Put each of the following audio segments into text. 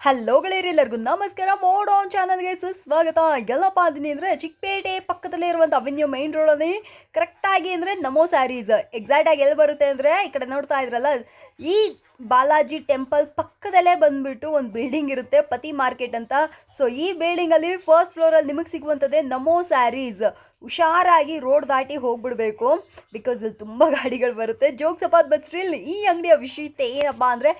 Hello ಗೆಳೆಯರೆಲ್ಲರಿಗೂ ನಮಸ್ಕಾರ. Mode on ಚಾನಲ್ಗೆ ಸುಸ್ವಾಗತ. ಎಲ್ಲಪ್ಪ ಅಂದಿನಿ ಅಂದರೆ ಚಿಕ್ಕಪೇಟೆ ಪಕ್ಕದಲ್ಲೇ ಇರುವಂಥ ಅವೆನ್ಯೂ ಮೈನ್ ರೋಡಲ್ಲಿ ಕರೆಕ್ಟಾಗಿ ಅಂದರೆ ನಮೋ ಸ್ಯಾರೀಸ್ ಎಕ್ಸಾಕ್ಟಾಗಿ ಎಲ್ಲಿ ಬರುತ್ತೆ ಅಂದರೆ ಈ ಕಡೆ ನೋಡ್ತಾ ಇದ್ರಲ್ಲ ಈ ಬಾಲಾಜಿ ಟೆಂಪಲ್ ಪಕ್ಕದಲ್ಲೇ ಬಂದ್ಬಿಟ್ಟು ಒಂದು ಬಿಲ್ಡಿಂಗ್ ಇರುತ್ತೆ, ಪತಿ ಮಾರ್ಕೆಟ್ ಅಂತ. ಸೊ ಈ ಬಿಲ್ಡಿಂಗಲ್ಲಿ ಫಸ್ಟ್ ಫ್ಲೋರಲ್ಲಿ ನಿಮಗೆ ಸಿಗುವಂಥದ್ದೇ ನಮೋ ಸ್ಯಾರೀಸ್ ಹುಷಾರಾಗಿ ರೋಡ್ ದಾಟಿ ಹೋಗ್ಬಿಡ್ಬೇಕು ಬಿಕಾಸ್ ಇಲ್ಲಿ ತುಂಬ ಗಾಡಿಗಳು ಬರುತ್ತೆ. ಜೋಕ್ ಸಪಾತ್ ಬಟ್ ಸ್ಟಿಲ್ ಈ ಅಂಗಡಿಯ ವಿಶೇಷತೆ ಏನಪ್ಪ ಅಂದರೆ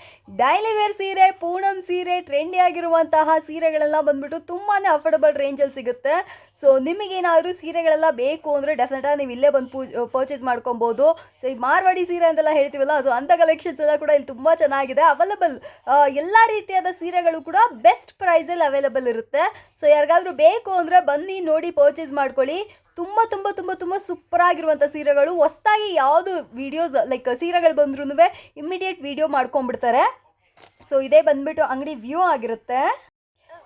ಡೈಲಿ ವೇರ್ ಸೀರೆ, ಪೂನಂ ಸೀರೆ ಟ್ರೆಂಡಿ ಆಗಿರುವಂತಹ ಸೀರೆಗಳೆಲ್ಲ ಬಂದ್ಬಿಟ್ಟು ತುಂಬಾ ಅಫೋರ್ಡಬಲ್ ರೇಂಜಲ್ಲಿ ಸಿಗುತ್ತೆ. ಸೊ ನಿಮಗೇನಾದರೂ ಸೀರೆಗಳೆಲ್ಲ ಬೇಕು ಅಂದರೆ ಡೆಫಿನೆಟಾಗಿ ನೀವು ಇಲ್ಲೇ ಬಂದು ಪರ್ಚೇಸ್ ಮಾಡ್ಕೊಬೋದು. ಸೊ ಈ ಮಾರ್ವಾಡಿ ಸೀರೆ ಅಂತೆಲ್ಲ ಹೇಳ್ತೀವಲ್ಲ ಅದು ಅಂಥ ಕಲೆಕ್ಷನ್ಸ್ ಕೂಡ ಇಲ್ಲಿ ತುಂಬ ಚೆನ್ನಾಗಿದೆ. ಅವೈಲಬಲ್ ಎಲ್ಲ ರೀತಿಯಾದ ಸೀರೆಗಳು ಕೂಡ ಬೆಸ್ಟ್ ಪ್ರೈಸಲ್ಲಿ ಅವೈಲಬಲ್ ಇರುತ್ತೆ. ಸೊ ಯಾರಿಗಾದ್ರೂ ಬೇಕು ಅಂದರೆ ಬನ್ನಿ, ನೋಡಿ ಪರ್ಚೇಸ್ ಮಾಡ್ಕೊಳ್ಳಿ. ತುಂಬ ತುಂಬ ತುಂಬ ತುಂಬ ಸೂಪರ್ ಆಗಿರುವಂಥ ಸೀರೆಗಳು. ಹೊಸ್ದಾಗಿ ಯಾವುದು ವಿಡಿಯೋಸ್ ಲೈಕ್ ಸೀರೆಗಳು ಬಂದ್ರೂ ಇಮ್ಮಿಡಿಯೇಟ್ ವಿಡಿಯೋ ಮಾಡ್ಕೊಂಡ್ಬಿಡ್ತಾರೆ. ಸೊ ಇದೇ ಬಂದ್ಬಿಟ್ಟು ಅಂಗಡಿ ವ್ಯೂ ಆಗಿರುತ್ತೆ.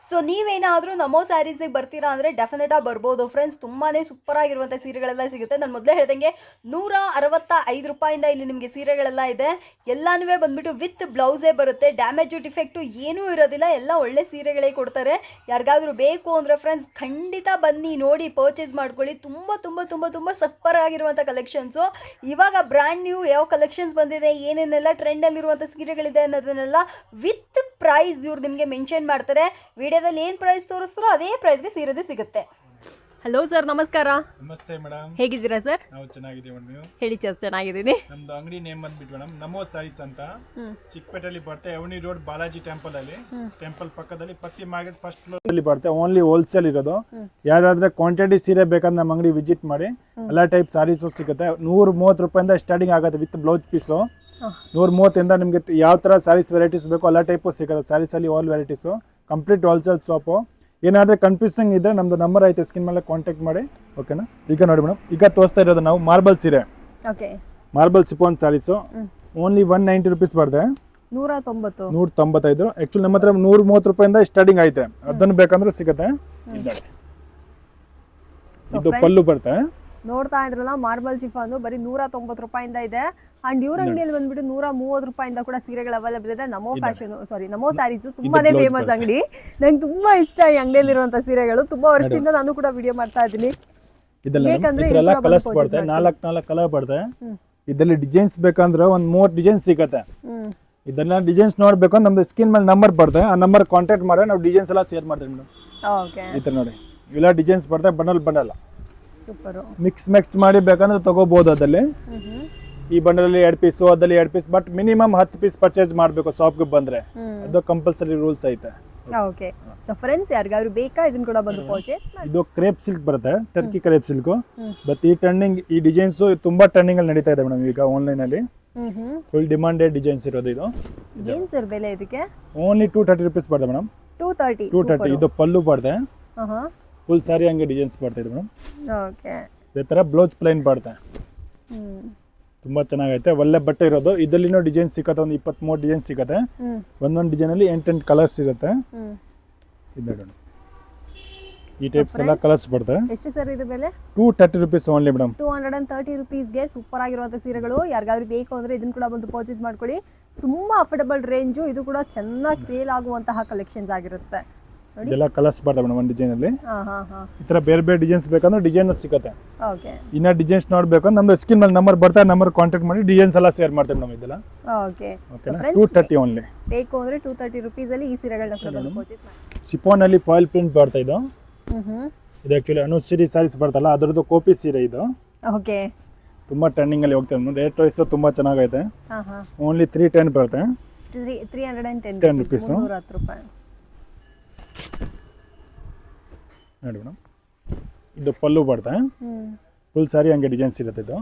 ಸೊ ನೀವೇನಾದರೂ ನಮೋ ಸ್ಯಾರೀಸಿಗೆ ಬರ್ತೀರಾ ಅಂದರೆ ಡೆಫಿನೆಟಾಗಿ ಬರ್ಬೋದು. ಫ್ರೆಂಡ್ಸ್ ತುಂಬಾ ಸೂಪರ್ ಆಗಿರುವಂಥ ಸೀರೆಗಳೆಲ್ಲ ಸಿಗುತ್ತೆ. ನಾನು ಮೊದಲೇ ಹೇಳ್ದಂಗೆ ನೂರ ಅರವತ್ತ ಐದು ರೂಪಾಯಿಂದ ಇಲ್ಲಿ ನಿಮಗೆ ಸೀರೆಗಳೆಲ್ಲ ಇದೆ. ಎಲ್ಲನೂ ಬಂದ್ಬಿಟ್ಟು ವಿತ್ ಬ್ಲೌಸೇ ಬರುತ್ತೆ. ಡ್ಯಾಮೇಜು ಡಿಫೆಕ್ಟು ಏನೂ ಇರೋದಿಲ್ಲ. ಎಲ್ಲ ಒಳ್ಳೆ ಸೀರೆಗಳೇ ಕೊಡ್ತಾರೆ. ಯಾರಿಗಾದರೂ ಬೇಕು ಅಂದರೆ ಫ್ರೆಂಡ್ಸ್ ಖಂಡಿತ ಬನ್ನಿ, ನೋಡಿ ಪರ್ಚೇಸ್ ಮಾಡ್ಕೊಳ್ಳಿ. ತುಂಬ ತುಂಬ ತುಂಬ ತುಂಬ ಸೂಪರ್ ಆಗಿರುವಂಥ ಕಲೆಕ್ಷನ್ಸು ಇವಾಗ ಬ್ರ್ಯಾಂಡ್ ನ್ಯೂ ಯಾವ ಕಲೆಕ್ಷನ್ಸ್ ಬಂದಿದೆ, ಏನೇನೆಲ್ಲ ಟ್ರೆಂಡಲ್ಲಿರುವಂಥ ಸೀರೆಗಳಿದೆ ಅನ್ನೋದನ್ನೆಲ್ಲ ವಿತ್ ಪ್ರೈಸ್ ಇವ್ರು ನಿಮಗೆ ಮೆನ್ಷನ್ ಮಾಡ್ತಾರೆ. ವಿಡಿಯೋದಲ್ಲಿ ಏನು ಪ್ರೈಸ್ ತೋರಿಸ್ತಾರೋ ಅದೇ ಪ್ರೈಸ್ಗೆ ಸೀರೆದು ಸಿಗುತ್ತೆ. ಹಲೋ ಸರ್ ನಮಸ್ಕಾರ. ನಮಸ್ತೆ ಮೇಡಮ್ ಹೇಗಿದ್ದೀರಾ ಸರ್ ನಾವು ಚೆನ್ನಾಗಿದ್ದೀವಿ ಮೇಡಮ್ ನೀವು? ಹೇಳಿ ಸರ್ ಚೆನ್ನಾಗಿದ್ದೀನಿ. ನಮ್ದು ಅಂಗಡಿ ನೇಮ್ ಬಂದ್ಬಿಟ್ಟು ಮೇಡಮ್ ನಮೋ ಸಾರೀಸ್ ಅಂತ. ಚಿಕ್ಕಪೇಟೆಯಲ್ಲಿ ಬರುತ್ತೆ ಅವನಿ ರೋಡ್ ಬಾಲಾಜಿ ಟೆಂಪಲ್ ಅಲ್ಲಿ. ಟೆಂಪಲ್ ಪಕ್ಕದಲ್ಲಿ ಪತ್ತಿ ಮಾರ್ಕೆಟ್ ಫಸ್ಟ್ ಫ್ಲೋರ್ ಅಲ್ಲಿ ಬರ್ತೆ ಓನ್ಲಿ ಹೋಲ್ಸೇಲ್ ಇರೋದು. ಯಾರಾದ್ರೆ ಕ್ವಾಂಟಿಟಿ ಸೀರೆ ಬೇಕಂದ್ರೆ ನಮ್ಮ ಅಂಗಡಿ ವಿಸಿಟ್ ಮಾಡಿ. ಎಲ್ಲ ಟೈಪ್ ಸಾರೀಸ್ ಸಿಗುತ್ತೆ. ನೂರ ಮೂವತ್ತು ರೂಪಾಯಿಂದ ಸ್ಟಾರ್ಟಿಂಗ್ ಆಗುತ್ತೆ ವಿತ್ ಬ್ಲೌಸ್ ಪೀಸು ನೂರ ಮೂವತ್ತಿಂದ ನಿಮಗೆ ಯಾವ ಥರ ಸಾರೀಸ್ ವೆರೈಟೀಸ್ ಬೇಕೋ ಎಲ್ಲ ಟೈಪು ಸಿಗುತ್ತೆ. ಸಾರೀಸಲ್ಲಿ all varieties complete wholesale shop ಏನಾದರೂ ಕನ್ಫ್ಯೂಸಿಂಗ್ ಇದ್ದರೆ ನಮ್ಮದು ನಂಬರ್ ಐತೆ ಸ್ಕಿನ್ ಮೇಲೆ ಕಾಂಟ್ಯಾಕ್ಟ್ ಮಾಡಿ ಓಕೆನಾ ಈಗ ನೋಡಿ ಮೇಡಮ್ ಈಗ ತೋರಿಸ್ತಾ ಇರೋದು ನಾವು ಮಾರ್ಬಲ್ ಸೀರೆ. Okay marble chiffon sarees only one ninety rupees ಬರ್ದೆ. ನೂರ ತೊಂಬತ್ತು ನೂರ ತೊಂಬತ್ತೈದು ಆ್ಯಕ್ಚುಲಿ ನಮ್ಮ ಹತ್ರ ನೂರ ಮೂವತ್ತು ರೂಪಾಯಿಂದ ಸ್ಟಾರ್ಟಿಂಗ್ ಐತೆ. ಅದನ್ನು ಬೇಕಂದ್ರೆ ಸಿಗುತ್ತೆ. ಇದು ಪಲ್ಲು ಬರುತ್ತೆ ನೋಡ್ತಾ ಇದ್ರಲ್ಲ ಮಾರ್ಬಲ್ ಚಿಫಾನು ಬರೀ ನೂರ ತೊಂಬತ್ತು ರೂಪಾಯಿಂದ ಇದೆ. ಅಂಡ್ ಇವ್ರ ಅಂಗಡಿಯಲ್ಲಿ ಬಂದ್ಬಿಟ್ಟು ನೂರ ಮೂವತ್ತು ರೂಪಾಯಿಂದ ಕೂಡ ಸೀರೆಗಳು ಅವೈಲೇಬಲ್ ಇದೆ. ನಮೋ ಫ್ಯಾಷನ್ ಸಾರಿ ನಮೋ ಸ್ಯಾರೀಸ್ ತುಂಬಾನೇ ಫೇಮಸ್ ಅಂಗಡಿ. ನಂಗೆ ತುಂಬಾ ಇಷ್ಟ ಈ ಅಂಗಡಿಯಲ್ಲಿರುವಂತ ಸೀರೆಗಳು. ತುಂಬಾ ವರ್ಷದಿಂದ ನಾನು ಕೂಡ ವಿಡಿಯೋ ಮಾಡ್ತಾ ಇದ್ದೀನಿ. ಬೇಕಂದ್ರೆ ಕಲರ್ಸ್ ನಾಲ್ಕು ನಾಲ್ಕು ಕಲರ್ ಬರ್ತದೆ ಇದರಲ್ಲಿ ಡಿಸೈನ್ಸ್ ಬೇಕಂದ್ರೆ ಒಂದು ಮೂವತ್ತು ಡಿಸೈನ್ ಸಿಗತ್ತೆ. ಇದನ್ನ ಡಿಸೈನ್ಸ್ ನೋಡ್ಬೇಕು ನಮ್ದು ಸ್ಕಿನ್ ಮೇಲೆ ನಂಬರ್ ಬರ್ತದೆ ಆ ನಂಬರ್ ಕಾಂಟ್ಯಾಕ್ಟ್ ಮಾಡಿ ನಾವು ಡಿಸೈನ್ಸ್ ಎಲ್ಲ ಶೇರ್ ಮಾಡ್ತೀವಿ ಮೇಡಮ್. ಈ ಥರ ನೋಡಿ. ಇವೆಲ್ಲ ಡಿಸೈನ್ಸ್ ಬರ್ತದೆ bundle bundle super mix mix ಮಾಡಿ ಬೇಕಂದ್ರೆ ತಗೋಬಹುದು ಅದಲ್ಲಿ ಈ ಬಂಡಲಲ್ಲಿ ಎರಡು ಪೀಸ್ ಅದಲ್ಲಿ ಎರಡು ಪೀಸ್ ಬಟ್ ಮಿನಿಮಮ್ ಹತ್ತು ಪೀಸ್ ಪರ್ಚೇಸ್ ಮಾಡಬೇಕು ಶಾಪ್ಗೆ ಬಂದ್ರೆ. ಅದು ಕಂಪಲ್ಸರಿ ರೂಲ್ಸ್ ಐತೆ. ಓಕೆ ಸೊ ಫ್ರೆಂಡ್ಸ್ ಯಾರಿಗಾದ್ರು ಬೇಕಾ? ಇದನ್ನ ಕೂಡ ಬಂದು ಪರ್ಚೇಸ್ ಇದು ಕ್ರೇಪ್ ಸಿಲ್ಕ್ ಬರುತ್ತೆ ಟರ್ಕಿ ಕ್ರೇಪ್ ಸಿಲ್ಕ್ ಬಟ್ ಈ ಟ್ರೆಂಡಿಂಗ್ ಈ ಡಿಸೈನ್ಸ್ ತುಂಬಾ ಟ್ರೆಂಡಿಂಗ್ ಅಲ್ಲಿ ನಡೀತಾ ಇದೆ ಮೇಡಮ್ ಈಗ ಆನ್ಲೈನ್ ಅಲ್ಲಿ. ಫುಲ್ ಡಿಮಾಂಡೆಡ್ ಡಿಸೈನ್ಸ್ ಇರೋದು ಇದು. ಏನ್ ಸರ್ ಬೆಲೆ ಇದಕ್ಕೆ? ಓನ್ಲಿ ಟೂ ತರ್ಟಿ ರುಪೀಸ್ ಬರುತ್ತೆ madam two thirty two thirty ಇದು ಪಲ್ಲು ಬರುತ್ತೆ ಹಾ ಫುಲ್ ಸಾರಿ ಹಂಗೆ ಡಿಸೈನ್ಸ್ ಬರ್ತಿದೆ ಮೇಡಮ್ ಓಕೆ ಇದೇ ಥರ ಬ್ಲೌಸ್ ಪ್ಲೈನ್ ಮಾಡ್ತೆ ಹ್ಮ್. ತುಂಬಾ ಚೆನ್ನಾಗೈತೆ. ಒಳ್ಳೆ ಬಟ್ಟೆ ಇರೋದು. ಇದರಲ್ಲಿನೂ ಡಿಸೈನ್ ಸಿಕ್ಕತ್ತೆ ಒಂದು ಇಪ್ಪತ್ತ್ಮೂರು ಡಿಸೈನ್ ಸಿಗತ್ತೆ. ಹ್ಮ್. ಒಂದೊಂದು ಡಿಸೈನಲ್ಲಿ ಎಂಟೆಂಟು ಕಲರ್ಸ್ ಇರುತ್ತೆ. ಇದು ಈ ಟೈಪ್ಸ್ ಎಲ್ಲ ಕಲರ್ಸ್ ಬರುತ್ತೆ ಎಷ್ಟು ಸರ್ ಇದು ಬೆಲೆ two thirty rupees only madam two hundred and thirty ರುಪೀಸ್ಗೆ super ಆಗಿರುವಂಥ ಸೀರೆಗಳು. ಯಾರಿಗಾದ್ರೂ ಬೇಕು ಅಂದರೆ ಇದನ್ನು ಕೂಡ ಬಂದು ಪರ್ಚೇಸ್ ಮಾಡ್ಕೊಳ್ಳಿ. ತುಂಬ ಅಫೋರ್ಡಬಲ್ ರೇಂಜು ಇದು ಕೂಡ ಚೆನ್ನಾಗಿ ಸೇಲ್ ಆಗುವಂತಹ ಕಲೆಕ್ಷನ್ಸ್ ಆಗಿರುತ್ತೆ. ಇದೆಲ್ಲ ಕಲರ್ಸ್ ಬರ್ತವೆ ಮೇಡಮ್ ಒಂದು ಡಿಸೈನಲ್ಲಿ ಅಲ್ಲಿ. ಈ ಥರ ಬೇರೆ ಬೇರೆ ಡಿಸೈನ್ಸ್ ಬೇಕಂದ್ರೆ ಡಿಸೈನ್ ಸಿಗುತ್ತೆ. ಓಕೆ. ಇನ್ನ ಡಿಸೈನ್ಸ್ ನೋಡಬೇಕು ನಮ್ದು ಸ್ಕಿನ್ ಮೇಲೆ ನಂಬರ್ ಬರ್ತಾ ನಂಬರ್ ಕಾಂಟ್ಯಾಕ್ಟ್ ಮಾಡಿ ಡಿಸೈನ್ಸ್ ಎಲ್ಲ ಶೇರ್ ಮಾಡ್ತೇವೆ ಮೇಡಮ್ ಇದೆಲ್ಲ. ಓಕೆ. ಓಕೆನಾ ಟೂ ತರ್ಟಿ ಓನ್ಲಿ ಬೇಕು ಅಂದ್ರೆ ಟೂ ತರ್ಟಿ ರುಪೀಸಲ್ಲಿ ಈ ಸೀರೆಗಳನ್ನ ಸಿಫೋನಲ್ಲಿ ಫಾಯಿಲ್ ಪ್ರಿಂಟ್ ಬರ್ತಾ ಇದು. ಇದು ಆ್ಯಕ್ಚುಲಿ ಅನುಸರಿ ಸ್ಯಾರೀಸ್ ಬರ್ತಲ್ಲ ಅದರದ್ದು ಕೋಪಿ ಸೀರೆ ಇದು. ಓಕೆ. ತುಂಬ ಟ್ರೆಂಡಿಂಗಲ್ಲಿ ಹೋಗ್ತದೆ ರೇಟ್ ವೈಸ್ ತುಂಬ ಚೆನ್ನಾಗೈತೆ. ಓನ್ಲಿ ತ್ರೀ ಟೆನ್ ಬರುತ್ತೆ. Three hundred and ten 10 rupees. ಮುನ್ನೂರ ಹತ್ತು ರೂಪಾಯಿ ನೋಡಿ ಮೇಡಮ್. ಇದು ಪಲ್ಲು ಬರುತ್ತೆ ಫುಲ್ ಸಾರಿ ಹಂಗೆ ಡಿಸೈನ್ಸ್ ಇರುತ್ತೆ ಇದು.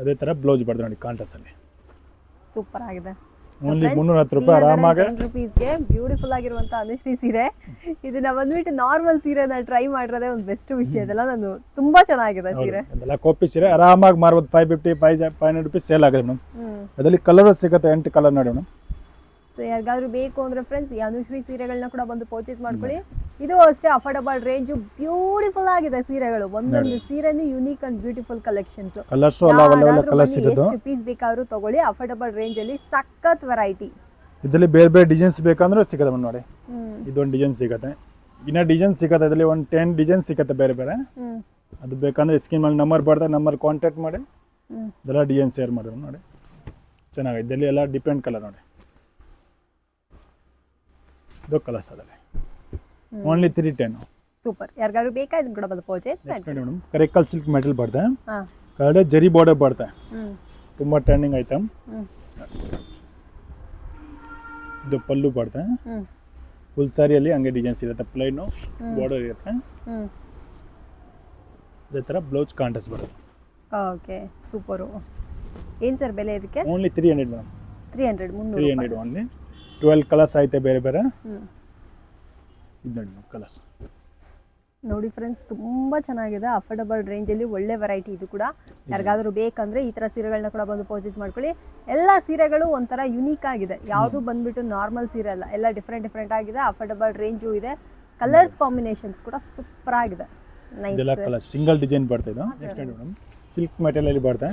ಅದೇ ಥರ ಬ್ಲೌಸ್ ಬರ್ತದೆ ನೋಡಿ ಕಾಂಟ್ರಾಸ್ಟಲ್ಲಿ ಸೂಪರ್ ಆಗಿದೆ. ಓನ್ಲಿ ಮುನ್ನೂರ ಹತ್ತು ರೂಪಾಯಿ ಆರಾಮಾಗಿ. ರುಪೀಸ್ಗೆ ಬ್ಯೂಟಿಫುಲ್ ಆಗಿರುವಂತ ಅನುಶ್ರೀ ಸೀರೆ. ಇದನ್ನ ಬಂದ್ಬಿಟ್ಟು ನಾರ್ಮಲ್ ಸೀರೆನ ಟ್ರೈ ಮಾಡಿರೋದೇ ಒಂದು ಬೆಸ್ಟ್ ವಿಷಯ. ಇದೆಲ್ಲ ನಾನು ತುಂಬಾ ಚೆನ್ನಾಗಿದೆ ಸೀರೆ. ಎಲ್ಲ ಕಾಪಿ ಸೀರೆ ಆರಾಮಾಗಿ ಮಾರ್ಬೋದು five fifty five five hundred rupees sale ಆಗಿದೆ ಮೇಡಮ್ ಅದರಲ್ಲಿ ಕಲರ್ ಸಿಗುತ್ತೆ ಎಂಟು ಕಲರ್ ನೋಡಿ ಮೇಡಮ್. ಸೊ ಯಾರಿಗಾದ್ರೂ ಬೇಕು ಅಂದ್ರೆ ಫ್ರೆಂಡ್ಸ್ ಈ ಅನುಶ್ರೀ ಸೀರೆಗಳನ್ನ ಕೂಡ ಬಂದು ಪರ್ಚೇಸ್ ಮಾಡ್ಕೊಳ್ಳಿ. ಇದು ಅಷ್ಟೇ ಅಫೋರ್ಡಬಲ್ ರೇಂಜ್ ಬ್ಯೂಟಿಫುಲ್ ಆಗಿದೆ ಸೀರೆಗಳು. ಒಂದೊಂದು ಸೀರೆನೂ ಯುನೀಕ್ ಅಂಡ್ ಬ್ಯೂಟಿಫುಲ್ ಕಲೆಕ್ಷನ್ಸ್ ಎಷ್ಟು ಪೀಸ್ ಬೇಕಾದ್ರೂ ತಗೊಳ್ಳಿ. ಅಫೋರ್ಡಬಲ್ ರೇಂಜ್ ಅಲ್ಲಿ ಸಖತ್ ವೆರೈಟಿ ಇದರಲ್ಲಿ ಬೇರೆ ಬೇರೆ ಡಿಸೈನ್ಸ್ ಬೇಕಂದ್ರೆ ಸಿಗುತ್ತೆ ನೋಡಿ. ಇದೊಂದು ಡಿಸೈನ್ ಸಿಗತ್ತೆ. ಇನ್ನ ಡಿಸೈನ್ ಸಿಗತ್ತೆ ಇದರಲ್ಲಿ ಒಂದು ಟೆನ್ ಡಿಸೈನ್ ಸಿಗತ್ತೆ ಬೇರೆ ಬೇರೆ. ಅದು ಬೇಕಂದ್ರೆ ಸ್ಕ್ರೀನ್ ಮೇಲೆ ನಂಬರ್ ಬರ್ತದೆ ನಂಬರ್ ಕಾಂಟ್ಯಾಕ್ಟ್ ಮಾಡಿ. ಎಲ್ಲಾ ಇದೆಲ್ಲ ಡಿಸೈನ್ ಶೇರ್ ಮಾಡಿದ್ರು ನೋಡಿ. ಚೆನ್ನಾಗಿದೆ ಇದರಲ್ಲಿ ಎಲ್ಲ ಡಿಪೆಂಡ್ ಕಲರ್ ನೋಡಿ. ಇದು ಕಲರ್ಸ್ ಅದರಲ್ಲಿ ಓನ್ಲಿ ತ್ರೀ ಟೆನ್ ಸೂಪರ್ ಯಾರಿಗಾದ್ರೂ ಬೇಕಾ ಇದನ್ನ ಕೂಡ ಬಂದು ಪರ್ಚೇಸ್ ಮಾಡಿ. ಮೇಡಮ್ ಕರೆಕಲ್ ಸಿಲ್ಕ್ ಮೆಟಲ್ ಬರ್ತದೆ ಹಾ. ಕಡೆ ಜರಿ ಬಾರ್ಡರ್ ಬರ್ತದೆ ಹ್ಮ್. ತುಂಬ ಟ್ರೆಂಡಿಂಗ್ ಐಟಮ್ ಇದು ಪಲ್ಲು ಬರ್ತದೆ ಹ್ಮ್. ಫುಲ್ ಸಾರಿಯಲ್ಲಿ ಹಂಗೆ ಡಿಸೈನ್ಸ್ ಇರುತ್ತೆ. ಪ್ಲೈನು ಬಾರ್ಡರ್ ಇರುತ್ತೆ. ಅದೇ ಥರ ಬ್ಲೌಸ್ ಕಾಂಟೆಸ್ಟ್ ಬರುತ್ತೆ. ಓಕೆ ಸೂಪರು ಏನು ಸರ್ ಬೆಲೆ ಇದಕ್ಕೆ? Only three hundred madam. Three hundred three hundred only twelve colours ಐತೆ ಬೇರೆ ಬೇರೆ. ಹ್ಞೂ ಇದು ನೋಡಿ ಕಲರ್ಸ್ ನೋಡಿ ಫ್ರೆಂಡ್ಸ್ ತುಂಬ ಚೆನ್ನಾಗಿದೆ. ಅಫೋರ್ಡಬಲ್ ರೇಂಜಲ್ಲಿ ಒಳ್ಳೆ ವೆರೈಟಿ ಇದು ಕೂಡ. ಯಾರಿಗಾದರೂ ಬೇಕಂದ್ರೆ ಈ ಥರ ಸೀರೆಗಳನ್ನ ಕೂಡ ಬಂದು ಪರ್ಚೇಸ್ ಮಾಡ್ಕೊಳ್ಳಿ. ಎಲ್ಲ ಸೀರೆಗಳು ಒಂಥರ ಯುನೀಕ್ ಆಗಿದೆ. ಯಾವುದು ಬಂದ್ಬಿಟ್ಟು ನಾರ್ಮಲ್ ಸೀರೆ ಅಲ್ಲ. ಎಲ್ಲ ಡಿಫ್ರೆಂಟ್ ಡಿಫ್ರೆಂಟ್ ಆಗಿದೆ. ಅಫೋರ್ಡಬಲ್ ರೇಂಜು ಇದೆ. ಕಲರ್ಸ್ ಕಾಂಬಿನೇಷನ್ಸ್ ಕೂಡ ಸೂಪರ್ ಆಗಿದೆ. ಸಿಂಗಲ್ ಡಿಸೈನ್ ಬರ್ತಾ ಇದು. ಮೇಡಮ್ ಸಿಲ್ಕ್ ಮೆಟೀರಿಯಲ್ ಬರ್ತದೆ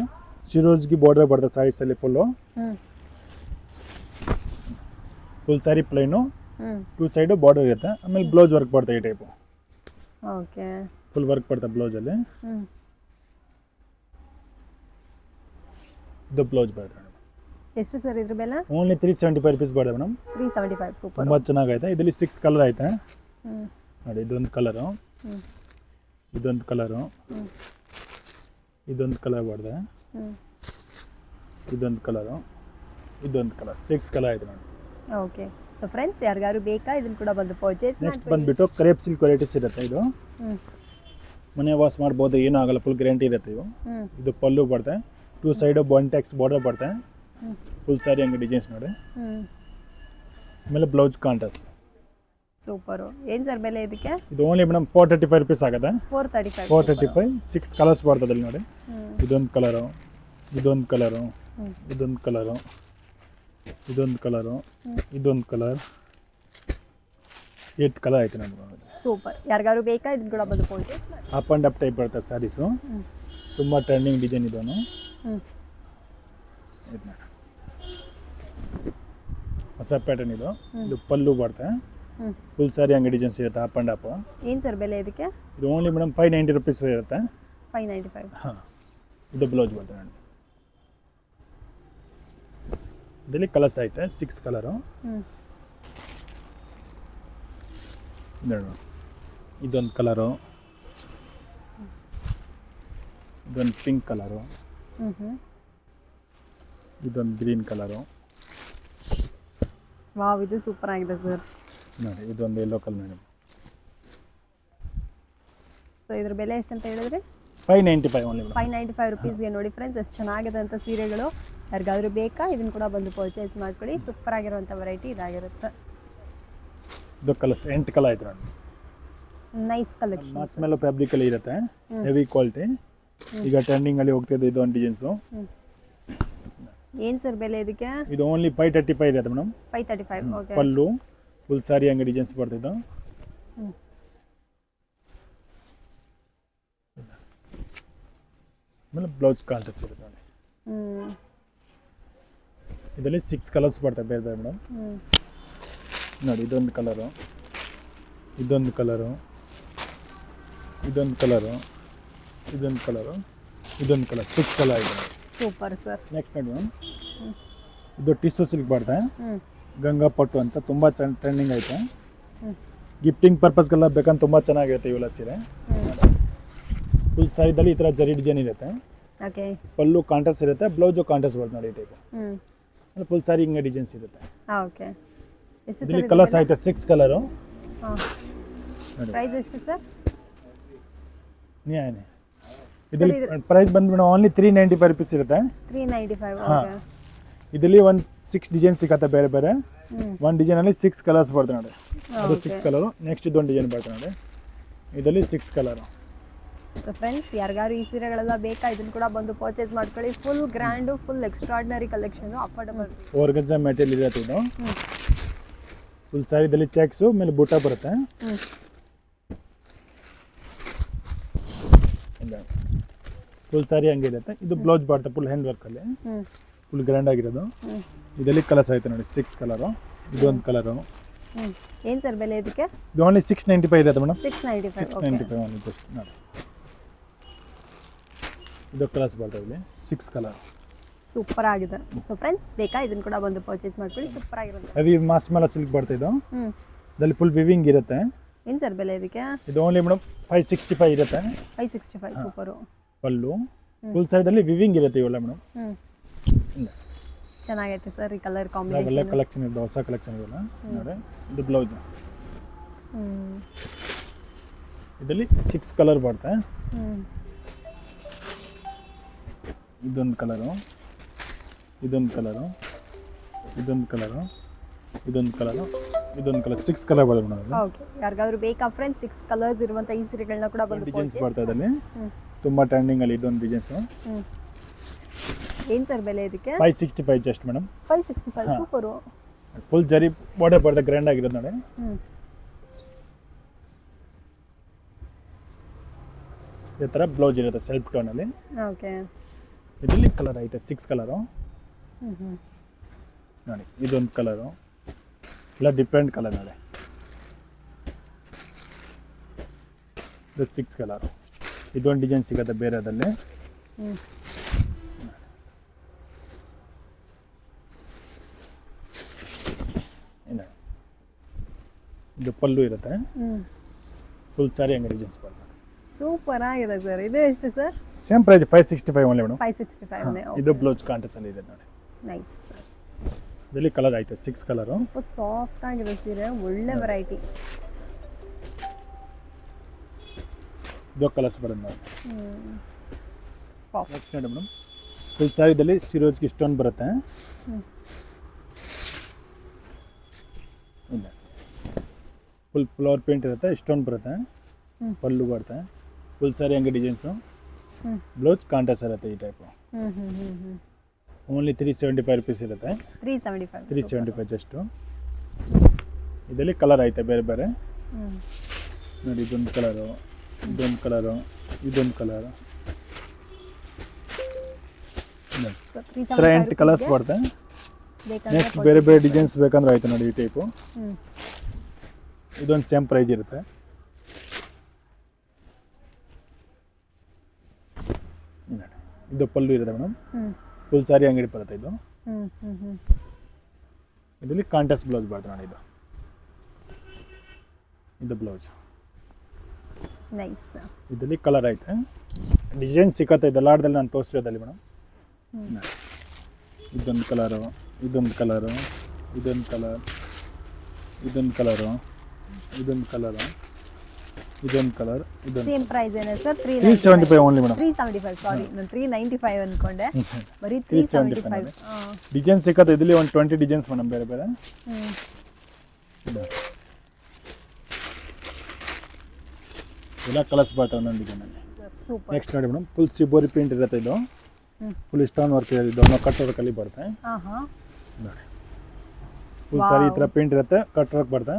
ಸಿರೋಜ್ಗೆ ಬಾರ್ಡರ್ ಬರ್ತದೆ ಸಾರೀಸಲ್ಲಿ ಫುಲ್ಲು ಹ್ಞೂ full saree plain two side border ಇರುತ್ತೆ. ಆಮೇಲೆ ಬ್ಲೌಸ್ ವರ್ಕ್ ಬರ್ತದೆ ಈ ಟೈಪು ಓಕೆ. ಫುಲ್ ವರ್ಕ್ ಬರ್ತದೆ ಬ್ಲೌಸಲ್ಲಿ ಇದು ಬ್ಲೌಸ್ ಬರ್ತದೆ ಎಷ್ಟು ಸರ್ ಇದ್ರ ಬೆಲೆ? Only three seventy five rupees ಬರ್ತದೆ madam. Three seventy five super ತುಂಬ ಚೆನ್ನಾಗೈತೆ. ಇದರಲ್ಲಿ ಸಿಕ್ಸ್ ಕಲರ್ ಐತೆ. ನೋಡಿ ಇದೊಂದು ಕಲರು ಇದೊಂದು ಕಲರು ಇದೊಂದು ಕಲರ್ ಬರ್ತದೆ. ಇದೊಂದು ಕಲರು ಇದೊಂದು ಕಲರ್ ಸಿಕ್ಸ್ ಕಲರ್ ಐತೆ ಮೇಡಮ್. ಓಕೆ ಸೊ ಫ್ರೆಂಡ್ಸ್ ಯಾರಿಗಾರು ಬೇಕಾ? ಇದನ್ನ ಕೂಡ ಬಂದು ಪರ್ಚೇಸ್ ನೆಕ್ಸ್ಟ್ ಬಂದುಬಿಟ್ಟು ಕ್ರೇಪ್ ಸಿಲ್ಕ್ ವೆರೈಟೀಸ್ ಇರುತ್ತೆ ಇದು. ಮನೆ ವಾಸ್ ಮಾಡ್ಬೋದು ಏನೂ ಆಗಲ್ಲ ಫುಲ್ ಗ್ಯಾರಂಟಿ ಇರುತ್ತೆ ಇದು. ಇದು ಪಲ್ಲು ಬರುತ್ತೆ. ಟೂ ಸೈಡು ಬಾಂಟೆಕ್ಸ್ ಬಾರ್ಡರ್ ಬರುತ್ತೆ. ಫುಲ್ ಸ್ಯಾರಿ ಹಂಗೆ ಡಿಸೈನ್ಸ್ ನೋಡಿ. ಆಮೇಲೆ ಬ್ಲೌಸ್ ಕಾಂಟಸ್ ಸೂಪರು ಏನು ಸರ್ ಬೆಲೆ ಇದಕ್ಕೆ? ಇದು only madam four thirty five rupees ಆಗುತ್ತೆ. Four thirty five four thirty five six colours ಬರ್ತದೆ ನೋಡಿ. ಇದೊಂದು ಕಲರು ಇದೊಂದು ಕಲರು ಇದೊಂದು ಕಲರು ಇದೊಂದು ಕಲರು ಇದೊಂದು ಕಲರ್ ಏಟ್ ಕಲರ್ ಐತೆ ನಮ್ಗೆ ಸೂಪರ್ ಯಾರಿಗಾರು ಬೇಕಾ ಇದು ಕೂಡ ಬದುಕೋದು ಅಪ್ ಆ್ಯಂಡ್ ಅಪ್ ಟೈಪ್ ಬರುತ್ತೆ ಸ್ಯಾರೀಸು ತುಂಬ ಟ್ರೆಂಡಿಂಗ್ ಡಿಸೈನ್ ಇದನ್ನು ಹೊಸ ಪ್ಯಾಟರ್ನ್ ಇದು. ಇದು ಪಲ್ಲು ಬರುತ್ತೆ. ಫುಲ್ ಸ್ಯಾರಿ ಹಂಗೆ ಡಿಸೈನ್ಸ್ ಇರುತ್ತೆ ಅಪ್ ಆ್ಯಂಡ್ ಅಪ್ ಏನು ಸರ್ ಬೆಲೆ ಇದಕ್ಕೆ? ಇದು only madam five ninety rupees ಇರುತ್ತೆ. ಫೈವ್ ನೈಂಟಿ ಫೈವ್ ಹಾಂ. ಇದು ಬ್ಲೌಸ್ ಬರ್ತದೆ ನೋಡಿ ಇದರಲ್ಲಿ ಕಲರ್ಸ್ ಐತೆ ಸಿಕ್ಸ್ ಕಲರು ಇದೊಂದು ಕಲರು ಇದೊಂದು ಪಿಂಕ್ ಕಲರು ಇದೊಂದು ಗ್ರೀನ್ ಕಲರು ವಾವ್ ಇದು ಸೂಪರ್ ಆಗಿದೆ ಸರ್ ನೋಡಿ ಇದೊಂದು ಯೆಲ್ಲೋ ಕಲರ್ ಮೇಡಮ್ ಸೊ ಇದ್ರ ಬೆಲೆ ಎಷ್ಟಂತ ಹೇಳಿದ್ರಿ? Five ninety five only five ninety five ರುಪೀಸ್ಗೆ ನೋಡಿ ಫ್ರೆಂಡ್ಸ್ ಎಷ್ಟು ಚೆನ್ನಾಗಿದೆ ಅಂತ ಸೀರೆಗಳು. ಯಾರಿಗಾದ್ರೂ ಬೇಕಾ ಇದನ್ನು ಕೂಡ ಬಂದು ಪರ್ಚೇಸ್ ಮಾಡ್ಕೊಳ್ಳಿ. ಸೂಪರ್ ಆಗಿರುವಂಥ ವೆರೈಟಿ ಇದಾಗಿರುತ್ತೆ. ಇದು ಕಲರ್ಸ್ ಎಂಟು ಕಲರ್ ನೋಡಿ. ನೈಸ್ ಕಲೆಕ್ಷನ್ ಮಾಸ್ ಮೇಲೆ ಫ್ಯಾಬ್ರಿಕಲ್ಲಿ ಇರುತ್ತೆ. ಹೆವಿ ಕ್ವಾಲಿಟಿ ಈಗ ಟ್ರೆಂಡಿಂಗಲ್ಲಿ ಹೋಗ್ತಿದೆ ಇದು ಒಂದು ಡಿಸೈನ್ಸ್ ಏನು ಸರ್ ಬೆಲೆ ಇದಕ್ಕೆ? ಇದು ಓನ್ಲಿ ಫೈವ್ ತರ್ಟಿ ಫೈವ್ ಇರುತ್ತೆ madam five thirty five okay pallu full saree ಹಂಗೆ ಡಿಸೈನ್ಸ್ ಬರ್ತಿದ್ದು. ಆಮೇಲೆ ಬ್ಲೌಸ್ ಕಾಂಟ್ರೆಸ್ ಇರುತ್ತೆ ನೋಡಿ. ಇದರಲ್ಲಿ ಸಿಕ್ಸ್ ಕಲರ್ಸ್ ಬರ್ತವೆ ಬೇರೆ ಬೇರೆ ಮೇಡಮ್ ನೋಡಿ ಇದೊಂದು ಕಲರು ಇದೊಂದು ಕಲರು ಇದೊಂದು ಕಲರು ಇದೊಂದು ಕಲರು ಇದೊಂದು ಕಲರ್ ಸಿಕ್ಸ್ ಕಲರ್ ಇದೆ. ಸೂಪರ್ ಸರ್ ನೆಕ್ಸ್ಟ್ ನೋಡಿ ಮ್ಯಾಮ್ ಇದು ಟಿಶ್ಯೂ ಸಿಲ್ಕ್ ಬರ್ತದೆ ಗಂಗಾ ಪಟ್ಟು ಅಂತ ತುಂಬ ಚೆನ್ನ ಟ್ರೆಂಡಿಂಗ್ ಐತೆ. ಗಿಫ್ಟಿಂಗ್ ಪರ್ಪಸ್ಗೆಲ್ಲ ಬೇಕಂತ ತುಂಬ ಚೆನ್ನಾಗಿರುತ್ತೆ ಇವೆಲ್ಲ ಸೀರೆ. ಫುಲ್ ಸೈಡಲ್ಲಿ ಈ ಥರ ಜರಿ ಡಿಸೈನ್ ಇರುತ್ತೆ. ಓಕೆ ಪಲ್ಲು ಕಾಂಟ್ರಾಸ್ಟ್ ಇರುತ್ತೆ ಬ್ಲೌಸು ಕಾಂಟ್ರಾಸ್ಟ್ ಬರುತ್ತೆ ನೋಡಿ ಟೈಪ್ ಹ್ಞೂ ಫುಲ್ ಸಾರಿ ಹಿಂಗೆ ಡಿಸೈನ್ಸ್ ಇರುತ್ತೆ. ಓಕೆ ಎಷ್ಟು ಇದರಲ್ಲಿ ಕಲರ್ಸ್ ಐತೆ ಸಿಕ್ಸ್ ಕಲರು ಪ್ರೈಸ್ ಎಷ್ಟು ಸರ್ ನ್ಯಾಯನೇ ಇದರಲ್ಲಿ ಪ್ರೈಸ್ ಬಂದ್ಬಿಟ್ಟು only three ninety five rupees ಇರುತ್ತೆ. ತ್ರೀ ನೈಂಟಿ ಫೈವ್ ಹಾ. ಇದರಲ್ಲಿ ಒಂದು ಸಿಕ್ಸ್ ಡಿಸೈನ್ ಸಿಗತ್ತೆ ಬೇರೆ ಬೇರೆ. ಒನ್ ಒಂದು ಡಿಸೈನಲ್ಲಿ ಸಿಕ್ಸ್ ಕಲರ್ಸ್ ಬರ್ತದೆ ನೋಡಿ. ಅದು. ಸಿಕ್ಸ್ ಕಲರು ನೆಕ್ಸ್ಟ್ ಇದೊಂದು ಡಿಸೈನ್ ಬರ್ತದೆ ನೋಡಿ. ಇದರಲ್ಲಿ ಸಿಕ್ಸ್ ಕಲರು ಸೊ ಫ್ರೆಂಡ್ಸ್ ಯಾರಿಗಾರು ಈ ಸೀರೆಗಳೆಲ್ಲ ಬೇಕಾ ಇದನ್ನು ಕೂಡ ಬಂದು ಪರ್ಚೇಸ್ ಮಾಡ್ಕೊಳ್ಳಿ. Full grand full extraordinary collection affordable material ಇದೆ ಇದು ಫುಲ್ ಸಾರಿದಲ್ಲಿ ಚೆಕ್ಸು ಮೇಲೆ ಬೂಟ ಬರುತ್ತೆ. ಫುಲ್ ಸಾರಿ ಹಂಗಿರುತ್ತೆ ಇದು ಬ್ಲೌಸ್ ಬರುತ್ತೆ ಫುಲ್ ಹ್ಯಾಂಡ್ ವರ್ಕಲ್ಲಿ ಫುಲ್ ಗ್ರ್ಯಾಂಡ್ ಆಗಿರೋದು. ಇದರಲ್ಲಿ ಕಲರ್ಸ್ ಆಯ್ತು ನೋಡಿ ಸಿಕ್ಸ್ ಕಲರು ಇದೊಂದು ಕಲರು ಏನು ಸರ್ ಬೆಲೆ ಇದಕ್ಕೆ? ಇದು ಓನ್ಲಿ ಸಿಕ್ಸ್ ನೈಂಟಿ ಫೈವ್ ಇದೆ madam. Six ninety five six ninety five only just ನೋಡಿ. ಇದು ಕಲರ್ಸ್ ಬರ್ತದೆ ಇದೆ ಸಿಕ್ಸ್ ಕಲರ್ ಸೂಪರ್ ಆಗಿದೆ. ಸೊ ಫ್ರೆಂಡ್ಸ್ ಬೇಕಾ? ಇದನ್ನ ಕೂಡ ಬಂದು ಪರ್ಚೇಸ್ ಮಾಡ್ಕೊಳ್ಳಿ. ಸೂಪರ್ ಆಗಿರುತ್ತೆ. ಹೆವಿ ಮಾಸ್ ಮೇಲೆ ಸಿಲ್ಕ್ ಬರ್ತಾ ಇದು ಇದರಲ್ಲಿ ಫುಲ್ ವಿವಿಂಗ್ ಇರುತ್ತೆ. ಏನು ಸರ್ ಬೆಲೆ ಇದಕ್ಕೆ? ಇದು only madam five sixty five ಇರುತ್ತೆ. ಫೈವ್ ಸಿಕ್ಸ್ಟಿ ಫೈವ್ ಸೂಪರು ಪಲ್ಲು. ಫುಲ್ ಸೈಡಲ್ಲಿ ವಿವಿಂಗ್ ಇರುತ್ತೆ ಇವೆಲ್ಲ ಮೇಡಮ್ ಚೆನ್ನಾಗೈತೆ ಸರ್ ಈ ಕಲರ್ ಒಳ್ಳೆ ಕಾಂಬಿನೇಷನ್ ಕಲೆಕ್ಷನ್ ಇದೆ ಹೊಸ ಕಲೆಕ್ಷನ್ ಇದೆಲ್ಲ ನೋಡಿ ಇದು ಬ್ಲೌಸ್ ಇದರಲ್ಲಿ ಸಿಕ್ಸ್ ಕಲರ್ ಬರುತ್ತೆ. ಇದೊಂದು ಕಲರು ಇದೊಂದು ಕಲರು ಇದೊಂದು ಕಲರು ಇದೊಂದು ಕಲರು ಇದೊಂದು colour. Six colour madam okay ಯಾರಿಗಾದ್ರೂ ಬೇಕಾ ಫ್ರೆಂಡ್ಸ್ ಸಿಕ್ಸ್ ಕಲರ್ಸ್ ಇರುವಂಥ ಈ ಸೀರೆಗಳನ್ನ ಕೂಡ ಬಂದು ಡಿಸೈನ್ಸ್ ಬರ್ತಾ ಇದ್ದಲ್ಲಿ ಹ್ಮ್. ತುಂಬ ಟ್ರೆಂಡಿಂಗಲ್ಲಿ ಇದೊಂದು ಡಿಸೈನ್ಸು ಏನು ಸರ್ ಬೆಲೆ ಇದಕ್ಕೆ? Five sixty five just madam five sixty five super full ಜರಿ ಬಾರ್ಡರ್ ಬರ್ತಾ ಗ್ರ್ಯಾಂಡ್ ಆಗಿರೋದು ನೋಡಿ. ಈ ಥರ ಬ್ಲೌಸ್ ಇರುತ್ತೆ ಸೆಲ್ಫ್ ಟೋನಲ್ಲಿ ಓಕೆ ಇದರಲ್ಲಿ ಕಲರ್ ಐತೆ ಸಿಕ್ಸ್ ಕಲರು ನೋಡಿ ಇದೊಂದು ಕಲರು ಎಲ್ಲ ಡಿಫ್ರೆಂಟ್ ಕಲರ್ ನೋಡಿ. ಇದು ಸಿಕ್ಸ್ ಕಲರು ಇದೊಂದು ಡಿಸೈನ್ ಸಿಗುತ್ತೆ ಬೇರೆದಲ್ಲಿ ಇದು ಪಲ್ಲು ಇರುತ್ತೆ. ಫುಲ್ ಸಾರಿ ಹಂಗೆ ಡಿಸೈನ್ಸ್ ಬರ್ತದೆ ಸೂಪರ್ ಆಗಿದೆ ಸರ್. ಇದು ಎಷ್ಟು sir? Same price five sixty five only madam five sixty five ಇದು ಬ್ಲೌಸ್ ಕಾಂಟಸಲ್ಲಿ ಇದೆ ನೋಡಿ. ನೈಸ್ ಇದರಲ್ಲಿ ಕಲರ್ ಐತೆ ಸಿಕ್ಸ್ ಕಲರು ಸ್ವಲ್ಪ ಸಾಫ್ಟ್ ಆಗಿದೆ ಸೀರೆ ಒಳ್ಳೆ ವೆರೈಟಿ ಇದು ಕಲರ್ಸ್ ಬರೋದು ನೋಡಿ. ನೆಕ್ಸ್ಟ್ ನೋಡಿ ಮೇಡಮ್ ಫುಲ್ ಸಾರಿದಲ್ಲಿ ಸಿರೋಜ್ಗೆ ಇಷ್ಟೊಂದು ಬರುತ್ತೆ. ಫುಲ್ ಫ್ಲವರ್ ಪೇಂಟ್ ಇರುತ್ತೆ ಇಷ್ಟೊಂದು ಬರುತ್ತೆ. ಪಲ್ಲು ಬರುತ್ತೆ. ಫುಲ್ ಸಾರಿ ಹಂಗೆ ಡಿಸೈನ್ಸು ಬ್ಲೌಸ್ ಕಾಂಟಸ್ ಇರುತ್ತೆ ಈ type only three seventy five rupees ಇರುತ್ತೆ. Three seventy five three seventy five just ಇದರಲ್ಲಿ ಕಲರ್ ಐತೆ ಬೇರೆ ಬೇರೆ. ನೋಡಿ ಇದೊಂದು ಕಲರು ಇದೊಂದು ಕಲರು ಇದೊಂದು ಕಲರು ಥರ ಎಂಟು ಕಲರ್ಸ್ ಬರುತ್ತೆ. ನೆಕ್ಸ್ಟ್ ಬೇರೆ ಬೇರೆ ಡಿಸೈನ್ಸ್ ಬೇಕಂದ್ರೆ ಆಯಿತು ನೋಡಿ ಈ ಟೈಪು ಇದೊಂದು ಸೇಮ್ ಪ್ರೈಸ್ ಇರುತ್ತೆ ನೋಡಿ. ಇದು ಪಲ್ಲು ಇದೆ ಮೇಡಮ್. ಫುಲ್ ಸಾರಿ ಅಂಗಡಿ ಬರುತ್ತೆ ಇದು. ಇದರಲ್ಲಿ ಕಾಂಟೆಸ್ಟ್ ಬ್ಲೌಸ್ ಬರುತ್ತೆ ನೋಡಿ ಇದು. ಇದು ಬ್ಲೌಸ್ ಇದರಲ್ಲಿ ಕಲರ್ ಐತೆ. ಡಿಸೈನ್ ಸಿಕ್ಕತ್ತೆ ಇದೆಲ್ಲ ಲಾಡ್ದಲ್ಲಿ ನಾನು ತೋರಿಸಿರೋದಲ್ಲಿ ಮೇಡಮ್. ಇದೊಂದು ಕಲರು ಇದೊಂದು ಕಲರು ಇದೊಂದು ಕಲರ್ ಇದೊಂದು ಕಲರು ಇದೊಂದು ಕಲರು ಇದೊಂದು ಕಲರ್ ಇದೊಂದು ಸೇಮ್ ಪ್ರೈಸ್ ಏನ sir? Three three seventy five only madam three seventy five sorry ನಾನು ತ್ರೀ ನೈಂಟಿ ಫೈವ್ ಅಂದ್ಕೊಂಡೆ ಬರೀ ತ್ರೀ 375 ಸೆವೆಂಟಿ ಫೈವ್ ಡಿಸೈನ್ ಸಿಕ್ಕತ್ತೆ ಇದರಲ್ಲಿ ಒಂದು ಟ್ವೆಂಟಿ ಡಿಸೈನ್ಸ್ ಮೇಡಮ್ ಬೇರೆ ಬೇರೆ. ಎಲ್ಲ ಕಲರ್ಸ್ ಬರ್ತವೆ ಒಂದೊಂದು ಡಿಸೈನಲ್ಲಿ ಸೂಪರ್ ನೆಕ್ಸ್ಟ್ ನೋಡಿ ಮೇಡಮ್ ಫುಲ್ ಸಿಬೋರಿ ಪ್ರಿಂಟ್ ಇರುತ್ತೆ ಇದು. ಫುಲ್ ಸ್ಟೋನ್ ವರ್ಕ್ ಇದೆ ಇದು ನಾವು ಕಟ್ ವರ್ಕಲ್ಲಿ ಬರುತ್ತೆ. ನೋಡಿ. ಫುಲ್ ಸಾರಿ ಈ ಥರ ಪ್ರಿಂಟ್ ಇರುತ್ತೆ ಕಟ್ ವರ್ಕ್ ಬರುತ್ತೆ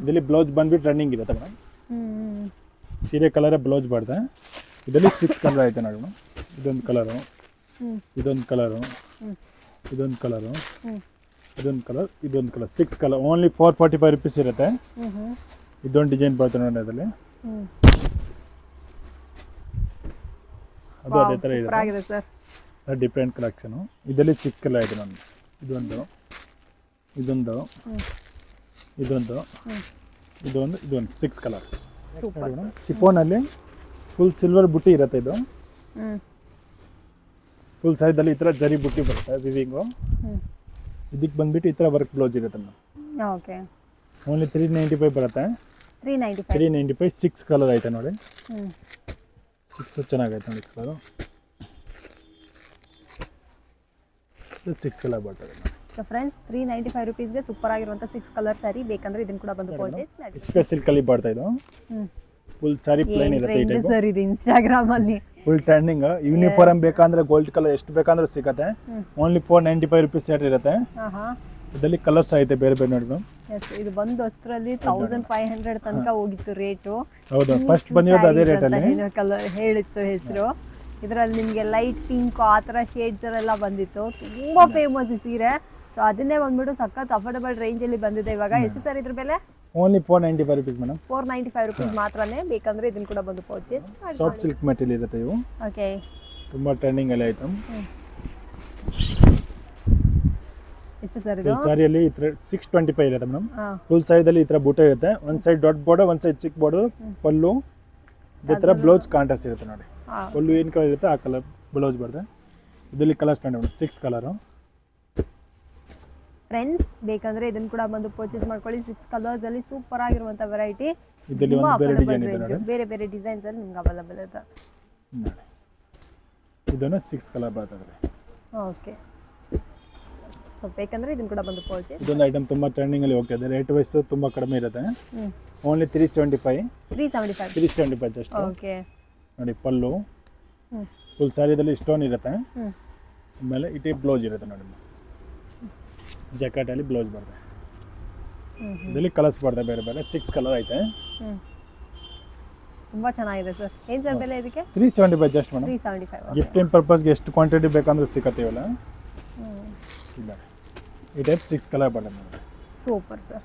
ಇದರಲ್ಲಿ ಬ್ಲೌಸ್ ಬಂದ್ಬಿಟ್ಟು ರನ್ನಿಂಗ್ ಇರುತ್ತೆ ಮೇಡಮ್ ಸೀರೆ ಕಲರೇ ಬ್ಲೌಸ್ ಬಾಡ್ದೆ. ಇದರಲ್ಲಿ ಸಿಕ್ಸ್ ಕಲರ್ ಐತೆ ಮೇಡಮ್. ಇದೊಂದು ಕಲರು ಇದೊಂದು ಕಲರು. ಇದೊಂದು ಕಲರು ಇದೊಂದು ಕಲರ್ ಇದೊಂದು colour six colour only four forty five rupees ಇರುತ್ತೆ. ಇದೊಂದು ಡಿಸೈನ್ ಬರುತ್ತೆ ನೋಡಿ ಅದರಲ್ಲಿ ಅದು ಅದೇ ಥರ ಇದೆ ಸರ್ ಇದೆ ಡಿಫ್ರೆಂಟ್ ಕಲೆಕ್ಷನು ಇದರಲ್ಲಿ ಸಿಕ್ಸ್ ಕಲರ್ ಇದೆ ನಾನು ಇದೊಂದು ಇದೊಂದು ಇದೊಂದು. ಇದೊಂದು ಇದೊಂದು ಸಿಕ್ಸ್ ಕಲರ್ ಸೂಪರ್ ಅಲ್ಲಿ ಸಿಫೋನಲ್ಲಿ ಫುಲ್ ಸಿಲ್ವರ್ ಬುಟ್ಟಿ ಇರುತ್ತೆ ಇದು. ಫುಲ್ ಸೈಜಲ್ಲಿ ಈ ಥರ ಜರಿ ಬುಟ್ಟಿ ಬರುತ್ತೆ ವಿವಿಂಗು ಇದಕ್ಕೆ ಬಂದ್ಬಿಟ್ಟು ಈ ಥರ ವರ್ಕ್ ಬ್ಲೌಸ್ ಇರುತ್ತೆ madam. Okay only three ninety five ಬರುತ್ತೆ. Three ninety three ninety five six colour ಐತೆ ನೋಡಿ. ಸಿಕ್ಸು ಚೆನ್ನಾಗೈತೆ ನೋಡಿ ಕಲರು ಸಿಕ್ಸ್ ಕಲರ್ ಬರ್ತದೆ so friends three ninety five ರುಪೀಸ್ಗೆ super ಆಗಿರುವಂಥ ಸಿಕ್ಸ್ ಕಲರ್ ಸ್ಯಾರಿ ಬೇಕಂದ್ರೆ ಇದನ್ನ ಕೂಡ ಬಂದು ಪರ್ಚೇಸ್ ಸ್ಪೆಷಲ್ ಕಲಿ ಬರ್ತಾ ಇದು? ಫುಲ್ ಸಾರಿ ಪ್ಲೇನ್ ಇರುತ್ತೆ ಈ ಟ್ರೆಂಡ್ ಟೈಪ್ ಸರ್ ಇದು ಇನ್ಸ್ಟಾಗ್ರಾಮ್ ಅಲ್ಲಿ? ಫುಲ್ ಟ್ರೆಂಡಿಂಗ್ ಯೂನಿಫಾರ್ಮ್ ಬೇಕಂದ್ರೆ ಗೋಲ್ಡ್ ಕಲರ್ ಎಷ್ಟು ಬೇಕಂದ್ರೆ ಸಿಗುತ್ತೆ. Only four ninety five rupees set ಇರುತ್ತೆ. ಇದರಲ್ಲಿ ಕಲರ್ಸ್ ಐತೆ ಬೇರೆ ಬೇರೆ ನೋಡಿ ಇದು ಬಂದು ಅಷ್ಟರಲ್ಲಿ ತೌಸಂಡ್ ಫೈವ್ ಹಂಡ್ರೆಡ್ ತನಕ ಹೋಗಿತ್ತು ರೇಟು ಹೌದು ಫಸ್ಟ್ ಬಂದಿರೋದು ಅದೇ ರೇಟಲ್ಲಿ ಕಲರ್ ಹೇಳಿತ್ತು ಹೆಸರು. ಇದರಲ್ಲಿ ನಿಮಗೆ ಲೈಟ್ ಪಿಂಕ್ ಆ ಥರ ಶೇಡ್ಸ್ ಎಲ್ಲ ಬಂದಿತ್ತು. ತುಂಬಾ ಫೇಮಸ್ ಈ ಸೀರೆ. ಸೊ ಅದನ್ನೇ ಬಂದ್ಬಿಟ್ಟು ಸಖತ್ ಅಫೋರ್ಡಬಲ್ ರೇಂಜಲ್ಲಿ ಬಂದಿದೆ ಇವಾಗ. ಎಷ್ಟು ಸರ್ ಇದ್ರ ಬೆಲೆ? Only four ninety five rupees madam four ninety five rupees ಮಾತ್ರನೇ. ಬೇಕಂದ್ರೆ ಇದನ್ನ ಕೂಡ ಬಂದು ಪರ್ಚೇಸ್ ಶಾರ್ಟ್ ಸಿಲ್ಕ್ ಮೆಟೀರಿಯಲ್ ಇರುತ್ತೆ ಇವು. ಓಕೆ ತುಂಬ ಟ್ರೆಂಡಿಂಗ್ ಅಲ್ಲಿ ಐಟಮ್ ಎಷ್ಟು ಸರ್ ಇದು? ಸಾರಿಯಲ್ಲಿ ಈ ಥರ ಸಿಕ್ಸ್ ಟ್ವೆಂಟಿ ಫೈವ್ ಇರುತ್ತೆ ಮೇಡಮ್ ಫುಲ್ ಸೈಡಲ್ಲಿ ಈ ಥರ ಬೂಟ ಇರುತ್ತೆ. ಒಂದು ಸೈಡ್ ದೊಡ್ಡ ಬಾರ್ಡರ್ ಒಂದು ಸೈಡ್ ಚಿಕ್ಕ ಬಾರ್ಡರ್ ಪಲ್ಲು. ಇದೇ ಥರ ಬ್ಲೌಸ್ ಕಾಂಟ್ರಾಸ್ಟ್ ಇರುತ್ತೆ ನೋಡಿ. ಪಲ್ಲು ಏನು ಕಲರ್ ಇರುತ್ತೆ ಆ ಕಲರ್ ಬ್ಲೌಸ್ ಬರುತ್ತೆ ಇದರಲ್ಲಿ colour stand madam six colour friends ಬೇಕಂದ್ರೆ ಇದನ್ನ ಕೂಡ ಬಂದು ಪರ್ಚೇಸ್ ಮಾಡ್ಕೊಳ್ಳಿ. ಸಿಕ್ಸ್ ಕಲರ್ಸ್ ಅಲ್ಲಿ ಸೂಪರ್ ಆಗಿರುವಂತ ವೆರೈಟಿ ಬೇರೆ ಬೇರೆ ಡಿಸೈನ್ಸ್ ಅಲ್ಲಿ ನಿಮ್ಗೆ ಅವೈಲೇಬಲ್ ಇದೆ ಇದನ್ನು ಸಿಕ್ಸ್ ಕಲರ್ ಬರ್ತದೆ. ಓಕೆ ಸೊ ಬೇಕಂದ್ರೆ ಇದನ್ನ ಕೂಡ ಬಂದು ಪರ್ಚೇಸ್ ಇದೊಂದು ಐಟಮ್ ಟ್ರೆಂಡಿಂಗ್ ಅಲ್ಲಿ ಹೋಗ್ತಿದೆ ರೇಟ್ ವೈಸ್ ತುಂಬಾ ಕಡಿಮೆ ಇರುತ್ತೆ. Only three seventy five three seventy five three seventy five just okay ನೋಡಿ ಪಲ್ಲು ಫುಲ್ ಸ್ಯಾರಿದಲ್ಲಿ ಸ್ಟೋನ್ ಇರುತ್ತೆ. ಆಮೇಲೆ ಇಟಿ ಬ್ಲೌಸ್ ಇರುತ್ತೆ ನೋಡಿ. ಜಾಕೆಟಲ್ಲಿ ಬ್ಲೌಸ್ ಬರ್ತದೆ ಇದರಲ್ಲಿ ಕಲರ್ಸ್ ಬರ್ತದೆ ಬೇರೆ ಬೇರೆ. ಸಿಕ್ಸ್ ಕಲರ್ ಐತೆ. ತುಂಬಾ ಚೆನ್ನಾಗಿದೆ ಸರ್. ಏನ್ ಸರ್ ಬೆಲೆ ಇದಕ್ಕೆ? Three seventy five just madam three seventy five gifting ಪರ್ಪಸ್ಗೆ ಎಷ್ಟು ಕ್ವಾಂಟಿಟಿ ಬೇಕಂದ್ರೆ ಸಿಕ್ಕತ್ತೆ ಇವೆಲ್ಲ ಹ್ಞೂ ಇಲ್ಲ. ಈ ಟೈಪ್ ಸಿಕ್ಸ್ ಕಲರ್ ಬರ್ತದೆ ಮೇಡಮ್ ಸೂಪರ್ ಸರ್